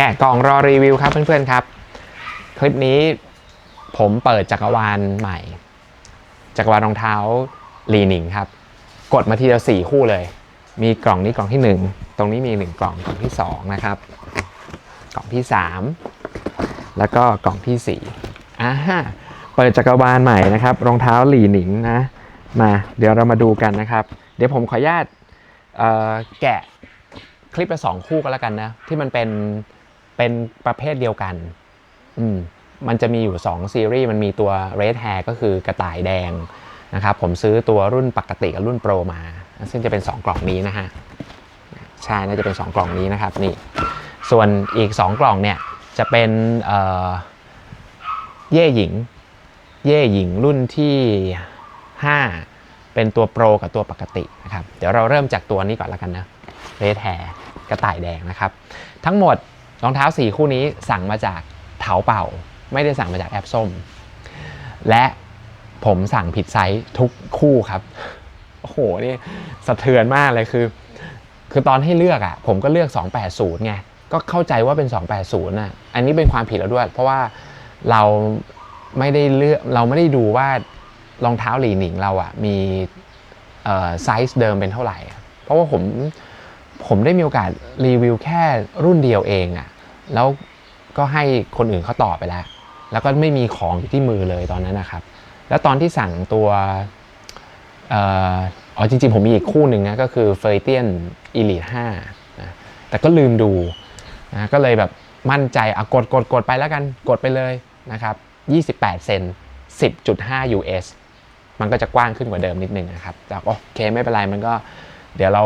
แกะกล่องรอรีวิวครับเพื่อนๆครับ คลิปนี้ผมเปิดจักรวาลใหม่ จักรวาลรองเท้าลีนิงครับ กดมาทีละสี่คู่เลย มีกล่องนี้กล่องที่หนึ่งตรงนี้มีหนึ่งกล่องกล่องที่สองนะครับ กล่องที่สามแล้วก็กล่องที่สี่อ่าฮะเปิดจักรวาลใหม่นะครับ รองเท้าหลีหนิงนะมาเดี๋ยวเรามาดูกันนะครับ เดี๋ยวผมขออนุญาตแกะคลิปละสองคู่ก็แล้วกันนะ ที่มันเป็น เป็นประเภทเดียวกัน อืมมันจะมีอยู่ 2 ซีรีส์ มันมีตัว Red Hair ก็คือกระต่ายแดงนะครับ ผมซื้อตัวรุ่นปกติกับรุ่นโปรมา ซึ่งจะเป็น 2 กล่องนี้นะฮะ ใช่ น่าจะเป็น 2 กล่องนี้นะครับ นี่ ส่วนอีก 2 กล่องเนี่ย จะเป็นเเย่หญิง เย่หญิงรุ่นที่ 5 เป็นตัวโปรกับตัวปกตินะครับ เดี๋ยวเราเริ่มจากตัวนี้ก่อนแล้วกันนะ Red Hair กระต่ายแดงนะครับ ทั้งหมด รองเท้า4คู่นี้สั่งมาจากเถาเป่า ไม่ได้สั่งมาจากแอปส้ม และผมสั่งผิดไซส์ทุกคู่ครับ โอ้โหนี่สะเทือนมากเลยคือ คือตอนให้เลือกอะ่ะ ผมก็เลือก 280ไงก็เข้าใจว่าเป็น 280น่ะ อันนี้เป็นความผิดแล้วด้วย เพราะว่าเราไม่ได้เลือกเราไม่ได้ดูว่ารองเท้าหลีหนิงเราอะ่ะมีไซส์เดิมเป็นเท่าไหร่ เพราะว่าผม ผมได้มีโอกาสรีวิวแค่รุ่นเดียวเองอะ่ะแล้วก็ให้คนอื่นเขาต่อไปแล้ว แล้วก็ไม่มีของอยู่ที่มือเลยตอนนั้นนะครับ แล้วตอนที่สั่งตัวอ๋อจริงๆ ผมมีอีกคู่หนึ่งนะก็คือเฟยเตียนอีลี5นะแต่ก็ลืมดูนะก็เลยแบบมั่นใจอะกดกดกดไปแล้วกันกดไปเลยนะครับ 28 เซน 10.5 US มันก็จะกว้างขึ้นกว่าเดิมนิดนึงนะครับแต่โอเคไม่เป็นไรมันก็เดี๋ยวเรา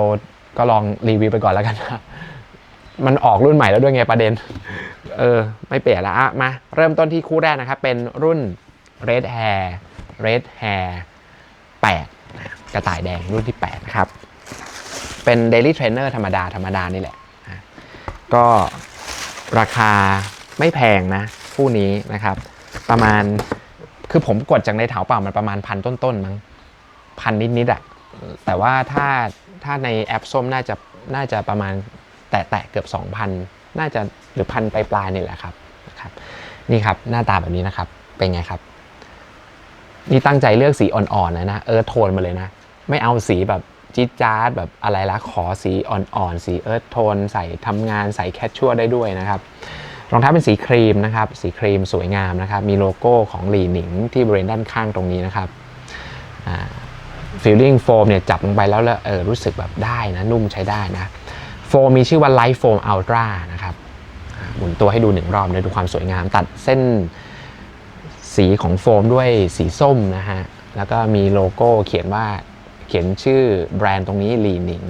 ก็ลองรีวิวไปก่อนแล้วกันนะมันออกรุ่นใหม่แล้วด้วยไงประเด็น เออ ไม่เปลี่ยนละอะมา เริ่มต้นที่คู่แรกนะครับ เป็นรุ่น Red Hair Red Hair 8 กระต่ายแดงรุ่นที่ 8 นะครับ เป็น Daily Trainer ธรรมดา ธรรมดานี่แหละ ก็ราคาไม่แพงนะ คู่นี้นะครับ ประมาณ คือผมกดจากในแถวเปล่ามันประมาณพันต้นๆมั้งพันนิดๆอะแต่ว่าถ้า ถ้าในแอปส้มน่าจะน่าจะประมาณแตะๆเกือบ 2,000 น่าจะหรือพันปลายๆนี่แหละครับนะครับนี่ครับหน้าตาแบบนี้นะครับเป็นไงครับ นี่ตั้งใจเลือกสีอ่อนๆนะนะเออโทนมาเลยนะ ไม่เอาสีแบบจี๊ดจ๊าดแบบอะไรละขอสีอ่อนๆ สีเอิร์ธโทน ใส่ทำงานใส่แคชชัวได้ด้วยนะครับรองเท้าเป็นสีครีมนะครับ สีครีมสวยงามนะครับ มีโลโก้ของหลีหนิงที่บริเวณด้านข้างตรงนี้นะครับอ่า ฟิลลิ่งโฟมเนี่ยจับลงไปแล้วแล้วเออรู้สึกแบบได้นะ นุ่มใช้ได้นะ โฟมมีชื่อว่า Light Foam Ultra นะครับหมุนตัวให้ดูหนึ่งรอบเลยดูความสวยงาม ตัดเส้นสีของโฟมด้วยสีส้มนะฮะ แล้วก็มีโลโก้เขียนว่าเขียนชื่อแบรนด์ตรงนี้หลีหนิง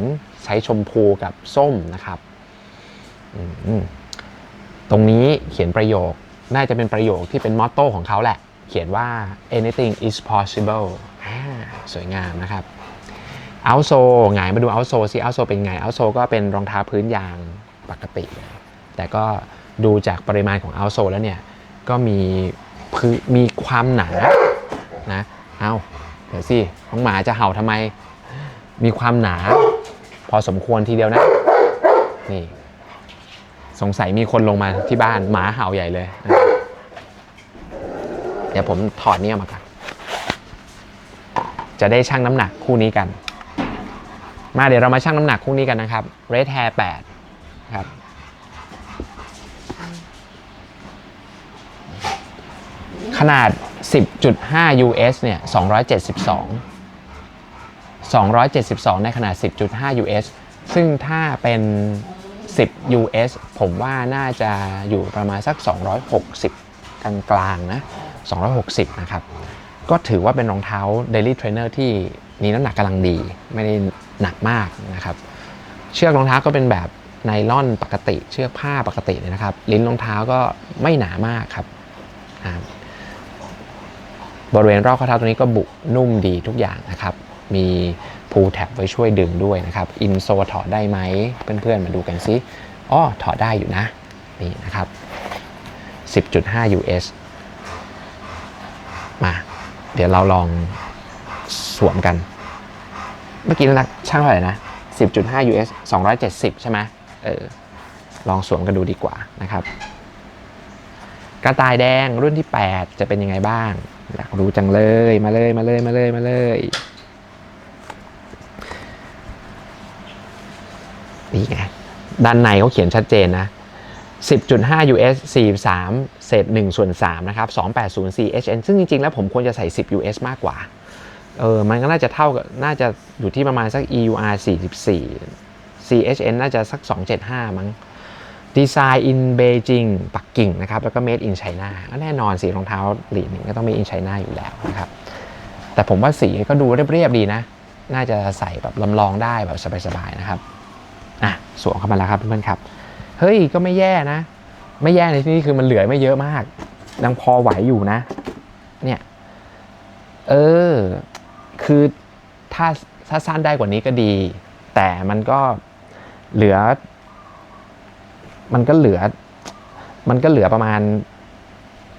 ใช้ชมพูกับส้มนะครับ ตรงนี้เขียนประโยคน่าจะเป็นประโยคที่เป็นมอตโต้ของเขาแหละ เขียนว่า anything is possible สวยงามนะครับเอาโซหงายมาดูเอาโซซิเอาโซเป็นไงเอาโซก็เป็นรองเท้าพื้นยางปกติเลยแต่ก็ดูจากปริมาณของเอาโซแล้วเนี่ย ก็มีมีความหนานะเอาเดี๋ยวสิน้องหมาจะเห่าทำไม มีความหนา พอสมควรทีเดียวนะ นี่ สงสัยมีคนลงมาที่บ้านหมาเห่าใหญ่เลยนะเดี๋ยวผมถอดเนี่ยมาก่อน จะได้ชั่งน้ำหนักคู่นี้กัน มาเดี๋ยวเรามาชั่งน้ำหนักคู่นี้กันนะครับ Red Hair 8ครับขนาด 10.5 US เนี่ย 272 272 ในขนาด 10.5 US ซึ่งถ้าเป็น 10 US ผมว่าน่าจะอยู่ประมาณสัก 260 กลางกลางๆนะ 260 นะครับ ก็ถือว่าเป็นรองเท้า Daily Trainer ที่มีน้ำหนักกำลังดี ไม่ได้หนักมากนะครับ เชือกรองเท้าก็เป็นแบบไนล่อนปกติ เชือกผ้าปกติเลยนะครับ ลิ้นรองเท้าก็ไม่หนามากครับ บริเวณรอบข้อเท้าตรงนี้ก็บุนุ่มดีทุกอย่างนะครับ มีพูแท็บไว้ช่วยดึงด้วยนะครับ อินโซถอดได้ไหม เพื่อนๆ มาดูกันซิอ๋อถอดได้อยู่นะ นี่นะครับ 10.5 US มา เดี๋ยวเราลองสวมกัน เมื่อกี้น้ำหนักช่างเท่าไหร่นะ 10.5 US 270 ใช่ไหมเออลองสวมกันดูดีกว่านะครับ กระต่ายแดงรุ่นที่ 8 จะเป็นยังไงบ้าง อยากรู้จังเลยมาเลยมาเลยมาเลยมาเลยนี่ไงด้านในเขาเขียนชัดเจนนะ 10.5 US 43เศษ1ส่วน3นะครับ280 CHN ซึ่งจริง ๆ แล้วผมควรจะใส่ 10 US มากกว่า เออ มันก็น่าจะเท่ากับ น่าจะอยู่ที่ประมาณสัก EUR 44 CHN น่าจะสัก 275 มั้งดีไซน์ in Beijing ปักกิ่งนะครับ แล้วก็ made in China ก็แน่นอนสีรองเท้าหลีนก็ต้อง made in China อยู่แล้วนะครับ แต่ผมว่าสีก็ดูเรียบๆดีนะ น่าจะใส่แบบลำลองได้แบบสบายๆนะครับ อะ สวมเข้ามาแล้วครับเพื่อนๆครับ เฮ้ยก็ไม่แย่นะ ไม่แย่ในที่นี้คือมันเหลือไม่เยอะมากยังพอไหวอยู่นะ เนี่ย เออ คือถ้าถ้าสั้นได้กว่านี้ก็ดี แต่มันก็เหลือ มันก็เหลือ มันก็เหลือประมาณ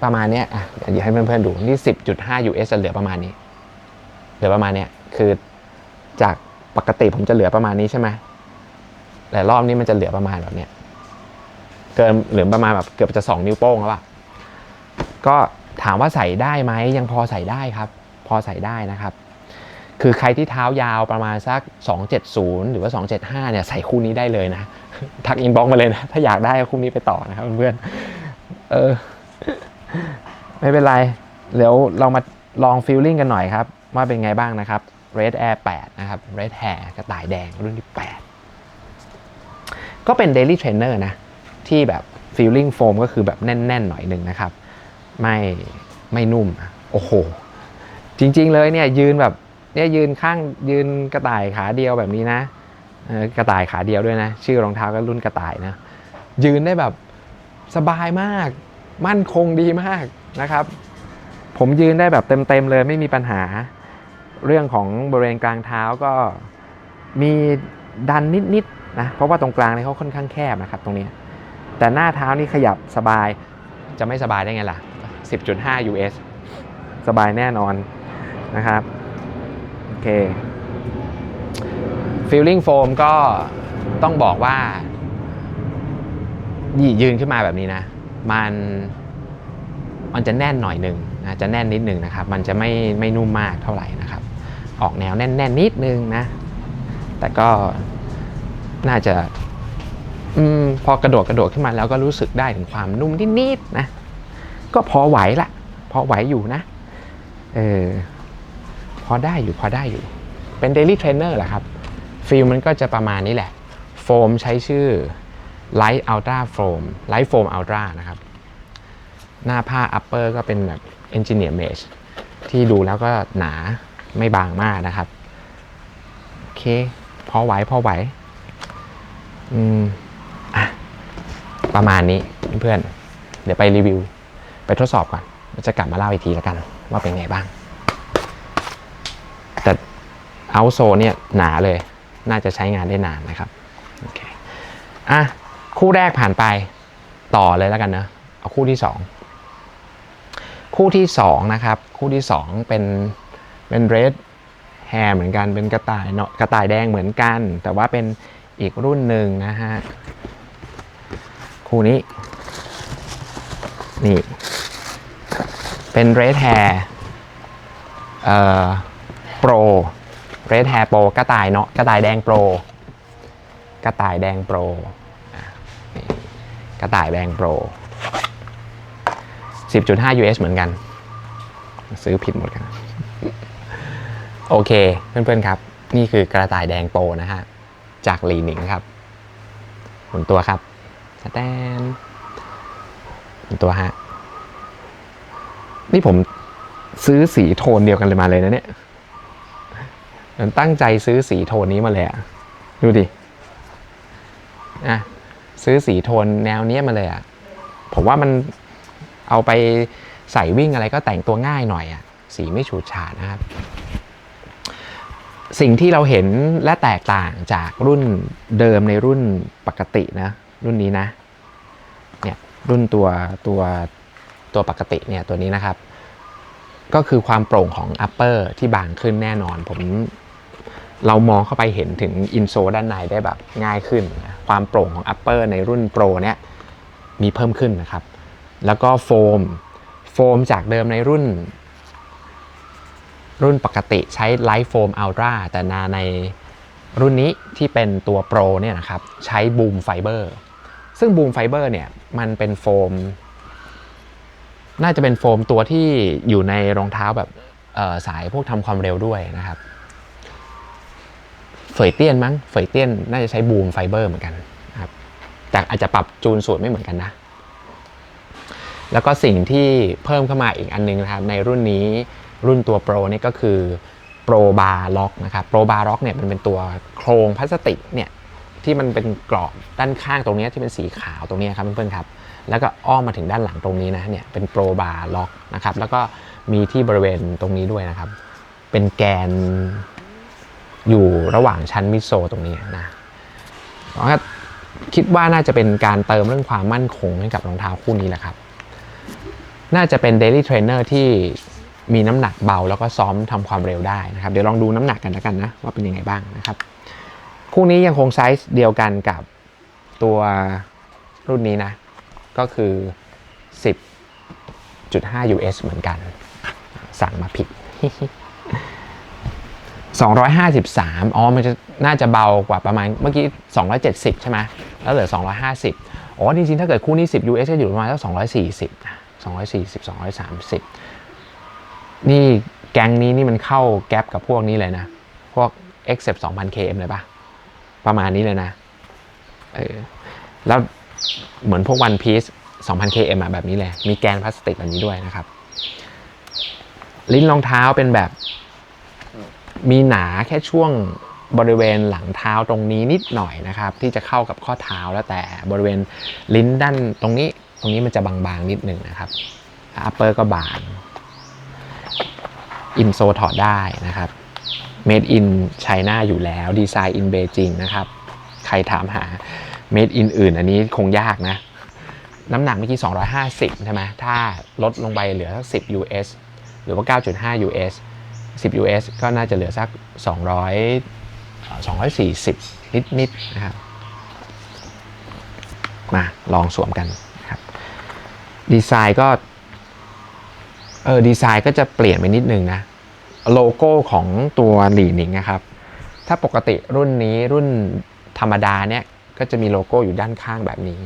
ประมาณเนี้ยอะเดี๋ยวให้เพื่อนๆดูนี่สิบจุดห้า US จะเหลือประมาณนี้ เหลือประมาณเนี้ยคือจากปกติผมจะเหลือประมาณนี้ใช่ไหมแต่รอบนี้มันจะเหลือประมาณแบบเนี้ย เกินหลือประมาณแบบเกือบจะสองนิ้วโป้งแล้วอะก็ถามว่าใส่ได้ไหมยังพอใส่ได้ครับ พอใส่ได้นะครับ คือใครที่เท้ายาวประมาณสัก 270 หรือว่า 275 เนี่ยใส่คู่นี้ได้เลยนะ ทักอินบ็อกมาเลยนะ ถ้าอยากได้คู่นี้ไปต่อนะครับเพื่อนเออ ไม่เป็นไรเดี๋ยวเรามาลองฟิลลิ่งกันหน่อยครับ ว่าเป็นไงบ้างนะครับ Red Air 8 นะครับ Red Hair กระต่ายแดงรุ่นที่ 8 ก็เป็น Daily Trainer นะ ที่แบบ Feeling Foam ก็คือแบบแน่นๆหน่อยหนึ่งนะครับ ไม่ไม่นุ่มโอ้โห จริง ๆ เลยเนี่ยยืนแบบเนี่ยยืนข้างยืนกระต่ายขาเดียวแบบนี้นะกระต่ายขาเดียวด้วยนะ ชื่อรองเท้าก็รุ่นกระต่ายนะ ยืนได้แบบสบายมาก มั่นคงดีมากนะครับ ผมยืนได้แบบเต็มๆเลยไม่มีปัญหา เรื่องของบริเวณกลางเท้าก็มีดันนิดๆนะเพราะว่าตรงกลางเนี่ยเขาค่อนข้างแคบนะครับตรงนี้ แต่หน้าเท้านี่ขยับสบายจะไม่สบายได้ไงล่ะ 10.5 US สบายแน่นอนนะครับ โอเค Feeling Foam ก็ต้องบอกว่ายียืนขึ้นมาแบบนี้นะ มันมันจะแน่นหน่อยหนึ่งนะจะแน่นนิดหนึ่งนะครับ มันจะไม่ไม่นุ่มมากเท่าไหร่นะครับ ออกแนวแน่นๆนิดนึงนะ แต่ก็น่าจะ อมพอกระโดดกระโดดขึ้นมาแล้วก็รู้สึกได้ถึงความนุ่มนิดๆนะ ก็พอไหวละ พอไหวอยู่นะ เออ พอได้อยู่พอได้อยู่ เป็น Daily Trainer แหละครับ ฟิลมันก็จะประมาณนี้แหละ โฟมใช้ชื่อ Light Ultra Foam Light Foam Ultra นะครับ หน้าผ้า upper ก็เป็นแบบ Engineer Mesh ที่ดูแล้วก็หนาไม่บางมากนะครับ โอเค พอไหว พอไหว อืม ประมาณนี้เพื่อนๆเดี๋ยวไปรีวิว ไปทดสอบก่อนจะกลับมาเล่าอีกทีแล้วกัน ว่าเป็นไงบ้าง แต่เอาโซเนี่ยหนาเลย น่าจะใช้งานได้นานนะครับโอเคอะคู่แรกผ่านไปต่อเลยแล้วกันนะเอาคู่ที่สองคู่ที่สองนะครับ คู่ที่สองเป็นเป็นเรดแฮร์เหมือนกันเป็นกระต่ายเนาะกระต่ายแดงเหมือนกัน แต่ว่าเป็นอีกรุ่นหนึ่งนะฮะ คู่นี้ นี่ เป็นเรดแฮร์เอ่อโปรเรดแฮร์โปรกระต่ายเนาะกระต่ายแดงโปรกระต่ายแดงโปรกระต่ายแดงโปร10.5 US เหมือนกัน ซื้อผิดหมดกัน โอเค เพื่อนๆครับ นี่คือกระต่ายแดงโปรนะฮะ จากหลีหนิงครับหมุนตัวครับ สแตนตัวฮะ นี่ผมซื้อสีโทนเดียวกันเลยมาเลยนะเนี่ยผมตั้งใจซื้อสีโทนนี้มาเลยอะดูดิอะซื้อสีโทนแนวเนี้ยมาเลยอะผมว่ามันเอาไปใส่วิ่งอะไรก็แต่งตัวง่ายหน่อยอะสีไม่ฉูดฉาดนะครับ สิ่งที่เราเห็นและแตกต่างจากรุ่นเดิมในรุ่นปกตินะ รุ่นนี้นะ เนี่ยรุ่นตัวตัวตัวปกติเนี่ยตัวนี้นะครับ ก็คือความโปร่งของ upper ที่บางขึ้นแน่นอน ผมเรามองเข้าไปเห็นถึงอินโซด้านในได้แบบง่ายขึ้น ความโปร่งของ upper ในรุ่น Pro เนี่ยมีเพิ่มขึ้นนะครับ แล้วก็โฟม โฟมจากเดิมในรุ่น รุ่นปกติใช้ Light Foam Ultra แต่นาในรุ่นนี้ที่เป็นตัว Pro เนี่ยนะครับ ใช้ Boom Fiber ซึ่ง Boom Fiber เนี่ยมันเป็นโฟม น่าจะเป็นโฟมตัวที่อยู่ในรองเท้าแบบสายพวกทำความเร็วด้วยนะครับเฟยเตี้ยนมั้งเฟยเตี้ยนน่าจะใช้บูมไฟเบอร์เหมือนกันครับแต่อาจจะปรับจูนสูตรไม่เหมือนกันนะ แล้วก็สิ่งที่เพิ่มเข้ามาอีกอันนึงนะครับ ในรุ่นนี้รุ่นตัวโปรนี่ก็คือโปรบาร์ล็อกนะครับโปรบาร์ล็อกเนี่ยมันเป็นตัวโครงพลาสติกเนี่ย ที่มันเป็นกรอบด้านข้างตรงนี้ที่เป็นสีขาวตรงนี้ครับเพื่อนๆครับ แล้วก็อ้อมมาถึงด้านหลังตรงนี้นะเนี่ยเป็นโปรบาร์ล็อกนะครับแล้วก็มีที่บริเวณตรงนี้ด้วยนะครับ เป็นแกนอยู่ระหว่างชั้นมิโซตรงนี้นะคิดว่าน่าจะเป็นการเติมเรื่องความมั่นคงให้กับรองเท้าคู่นี้แหละครับ น่าจะเป็น Daily Trainer ที่มีน้ำหนักเบาแล้วก็ซ้อมทำความเร็วได้นะครับ เดี๋ยวลองดูน้ำหนักกันแล้วกันนะ ว่าเป็นยังไงบ้างนะครับ คู่นี้ยังคงไซส์เดียวกันกับตัวรุ่นนี้นะ ก็คือ 10.5 US เหมือนกัน สั่งมาผิด 253 อ๋อ มันจะน่าจะเบากว่าประมาณเมื่อกี้ 270 ใช่ไหม แล้วเหลือ 250 อ๋อ จริงๆ ถ้าเกิดคู่นี้ 10 US จะอยู่ประมาณสัก240 240 230 นี่แก๊งนี้นี่มันเข้าแก๊ปกับพวกนี้เลยนะ พวก x 2 0 0 km เลยปะ ประมาณนี้เลยนะ เออ แล้วเหมือนพวก One Piece 2,000 km อะแบบนี้เลย มีแกนพลาสติกแบบนี้ด้วยนะครับ ลิ้นรองเท้าเป็นแบบ มีหนาแค่ช่วงบริเวณหลังเท้าตรงนี้นิดหน่อยนะครับ ที่จะเข้ากับข้อเท้าแล้วแต่บริเวณลิ้นด้านตรงนี้ ตรงนี้มันจะบางๆนิดหนึ่งนะครับอัปเปอร์ก็บาง อินโซถอดได้นะครับ Made in China อยู่แล้วดีไซน์ in Beijing นะครับ ใครถามหา Made in อื่นอันนี้คงยากนะ น้ำหนักเมื่อกี้ 250 ใช่ไหมถ้าลดลงไปเหลือสัก 10 US หรือว่า 9.5 US 10 US ก็น่าจะเหลือสัก 200เอ่อ240 นิดๆนนะครับ มาลองสวมกันครับ ดีไซน์ก็ เออดีไซน์ก็จะเปลี่ยนไปนิดนึงนะ โลโก้ของตัวหลีหนิงนะครับ ถ้าปกติรุ่นนี้รุ่นธรรมดาเนี่ยก็จะมีโลโก้อยู่ด้านข้างแบบนี้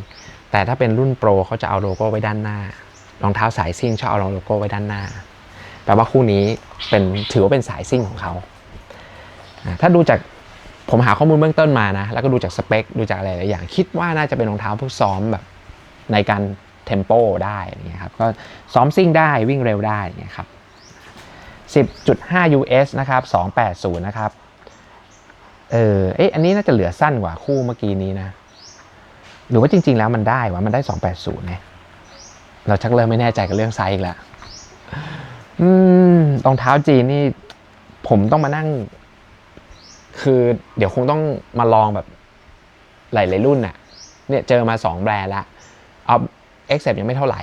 แต่ถ้าเป็นรุ่นโปรเขาจะเอาโลโก้ไว้ด้านหน้ารองเท้าสายซิ่งชอบเอาโลโก้ไว้ด้านหน้า แปลว่าคู่นี้เป็นถือว่าเป็นสายซิ่งของเขา ถ้าดูจากผมหาข้อมูลเบื้องต้นมานะ แล้วก็ดูจากสเปค ดูจากอะไรหลายอย่าง คิดว่าน่าจะเป็นรองเท้าพวกซ้อมแบบในการเทมโปได้อย่ครับ ก็ซ้อมซิ่งได้วิ่งเร็วได้อย่ครับ 10.5 US นะครับ 280 นะครับ เออเอ๊ะอันนี้น่าจะเหลือสั้นกว่าคู่เมื่อกี้นี้นะ หรือว่าจริง ๆ แล้วมันได้วะมันได้ 280เนี่ยเราชักเริ่มไม่แน่ใจกับเรื่องไซส์อีกแล้วอืมรองเท้าจีนนี่ ผมต้องมานั่ง คือเดี๋ยวคงต้องมาลองแบบหลายๆรุ่นน่ะ เนี่ยเจอมา 2 แบรนด์ละเอา e x c e p ยังไม่เท่าไหร่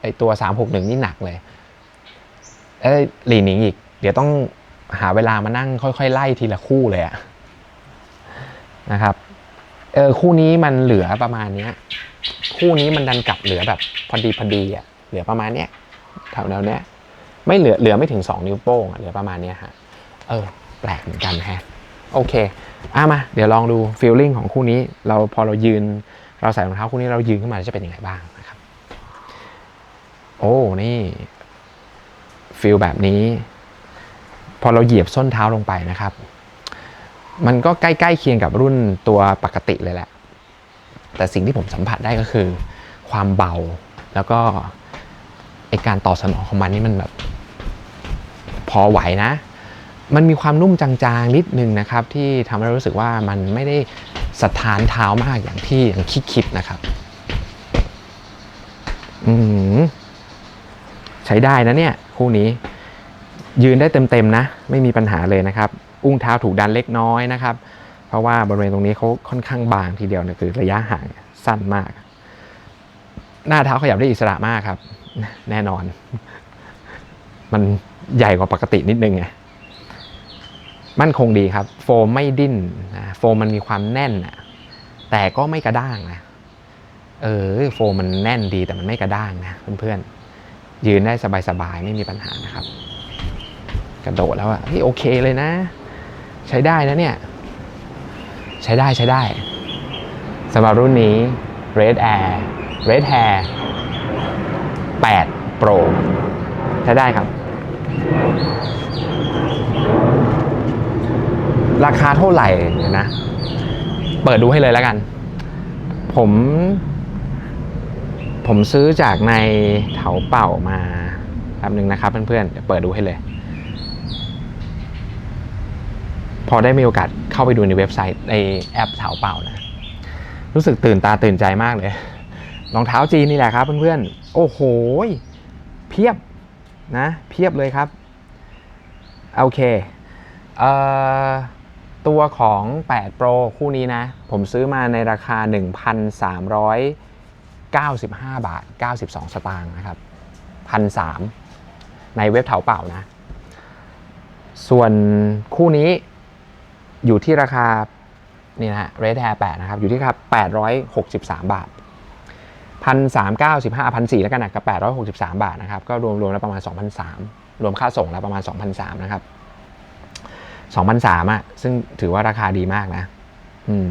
ไอตัว 361 นี่หนักเลย เอ้ยหลีหนิงอีก เดี๋ยวต้องหาเวลามานั่งค่อยๆ ไล่ทีละคู่เลยอะนะครับเออคู่นี้มันเหลือประมาณเนี้ย คู่นี้มันดันกลับเหลือแบบพอดีพอดีอะเหลือประมาณเนี้ยแถวๆเนี้ยไม่เหลือเหลือไม่ถึง 2 นิ้วโป้งเหลือประมาณเนี้ยฮะเออ แปลกเหมือนกันฮะโอเคอะมา เดี๋ยวลองดูฟีลลิ่งของคู่นี้ เราพอเรายืน เราใส่รองเท้าคู่นี้เรายืนขึ้นมาจะเป็นยังไงบ้างนะครับ โอ้นี่ ฟีลแบบนี้ พอเราเหยียบส้นเท้าลงไปนะครับ มันก็ใกล้ๆเคียงกับรุ่นตัวปกติเลยแหละ แต่สิ่งที่ผมสัมผัสได้ก็คือ ความเบาแล้วก็ไอการตอบสนองของมันนี่มันแบบพอไหวนะ มันมีความนุ่มจางๆนิดนึงนะครับ ที่ทำให้รู้สึกว่ามันไม่ได้สะท้านเท้ามากอย่างที่อย่างคิดคิดๆนะครับ อืม ใช้ได้นะเนี่ยคู่นี้ ยืนได้เต็มๆนะ ไม่มีปัญหาเลยนะครับ อุ้งเท้าถูกดันเล็กน้อยนะครับ เพราะว่าบริเวณตรงนี้เขาค่อนข้างบางทีเดียวเนี่ยคือระยะห่างสั้นมาก หน้าเท้าขยับได้อิสระมากครับ แน่นอน มันใหญ่กว่าปกตินิดนึงไงมั่นคงดีครับ โฟมไม่ดิ้นนะโฟมมันมีความแน่นอะแต่ก็ไม่กระด้างนะเออโฟมมันแน่นดีแต่มันไม่กระด้างนะเพื่อนๆ ยืนได้สบายๆ ไม่มีปัญหานะครับ กระโดดแล้วอะโอเคเลยนะ ใช้ได้นะเนี่ย ใช้ได้ใช้ได้สำหรับรุ่นนี้ Red Air Red Hair 8 Pro ใช้ได้ครับ ราคาเท่าไหร่นะ เปิดดูให้เลยแล้วกัน ผม ผมซื้อจากในเถาเป่ามาแป๊บนึงนะครับ เพื่อนๆเดี๋ยวเปิดดูให้เลย พอได้มีโอกาสเข้าไปดูในเว็บไซต์ในแอปเถาเป่านะ รู้สึกตื่นตาตื่นใจมากเลยรองเท้าจีนนี่แหละครับเพื่อนๆ โอ้โห เพียบนะ เพียบเลยครับโอเคเอ่อตัวของ 8 Pro คู่นี้นะ ผมซื้อมาในราคา 95 บาท 92 สตางค์นะครับ1,300ในเว็บเถาเป่านะ ส่วนคู่นี้อยู่ที่ราคานี่นะฮะ Red Hair 8นะครับ อยู่ที่ครับ863 บาท 1,395 1,400แล้วกันนะกับ 863 บาทนะครับ ก็รวมๆแล้วประมาณ 2,300 รวมค่าส่งแล้วประมาณ 2,300 นะครับ 2,300อะ ซึ่งถือว่าราคาดีมากนะ อืม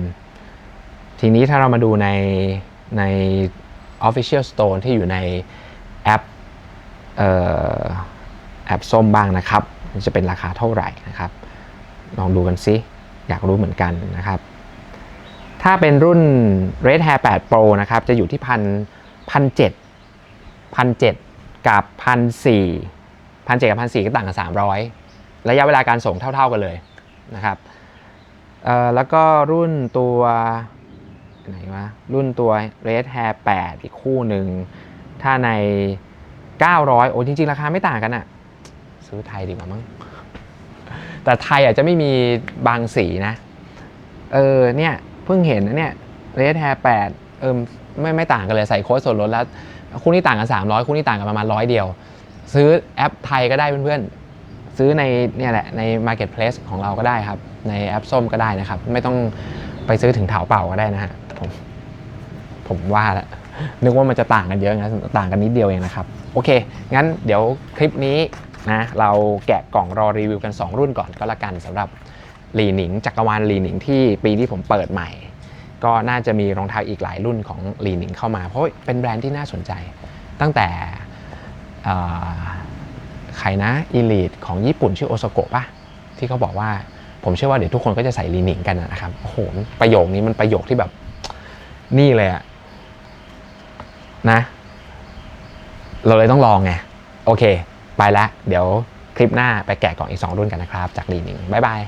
ทีนี้ถ้าเรามาดูในใน Official Store ที่อยู่ในแอปออแอปส้มบ้างนะครับ จะเป็นราคาเท่าไหร่นะครับ ลองดูกันซิ อยากรู้เหมือนกันนะครับ ถ้าเป็นรุ่น Red Hair 8 Pro นะครับ จะอยู่ที่พันพันเจ็ดพันเจ็ดกับพันสี่พันเจ็ดกับพันสี่ก็ต่างกันสามร้อยระยะเวลาการส่งเท่า ๆกันเลยนะครับแล้วก็รุ่นตัว ไหนวะรุ่นตัว Red Hair 8 อีกคู่หนึ่ง ถ้าใน 900 โอ้จริง ๆ ราคาไม่ต่างกันอะซื้อไทยดีกว่ามั้งแต่ไทยอาจจะไม่มีบางสีนะ เออเนี่ยเพิ่งเห็นนะเนี่ย Red Hair 8 เออไม่ไม่ต่างกันเลยใส่โค้ดส่วนลดแล้ว คู่นี้ต่างกัน 300 คู่นี้ต่างกันประมาณร้อยเดียว ซื้อแอปไทยก็ได้เพื่อนๆ ซื้อในเนี่ยแหละใน Marketplace ของเราก็ได้ครับ ในแอปส้มก็ได้นะครับ ไม่ต้อง ไปซื้อถึงเถาเป่าก็ได้นะฮะผมผมว่าแล้วนึกว่ามันจะต่างกันเยอะนะต่างกันนิดเดียวเองนะครับ โอเค งั้นเดี๋ยวคลิปนี้นะเราแกะกล่องรอรีวิวกัน 2 รุ่นก่อนก็แล้วกันสำหรับลีหนิง จักรวาลลีหนิงที่ปีที่ผมเปิดใหม่ ก็น่าจะมีรองเท้าอีกหลายรุ่นของลีหนิงเข้ามา เพราะเป็นแบรนด์ที่น่าสนใจ ตั้งแต่ใครนะอีลีดของญี่ปุ่นชื่อโอซโกะปะที่เขาบอกว่า ผมเชื่อว่าเดี๋ยวทุกคนก็จะใส่ลีนิงกันนะครับโอ้โหประโยคนี้มันประโยคที่แบบนี่เลยอะนะ เราเลยต้องลองไง โอเค ไปแล้วเดี๋ยวคลิปหน้าไปแกะกล่องอีก 2 รุ่นกันนะครับ จากลีนิงบ๊ายบาย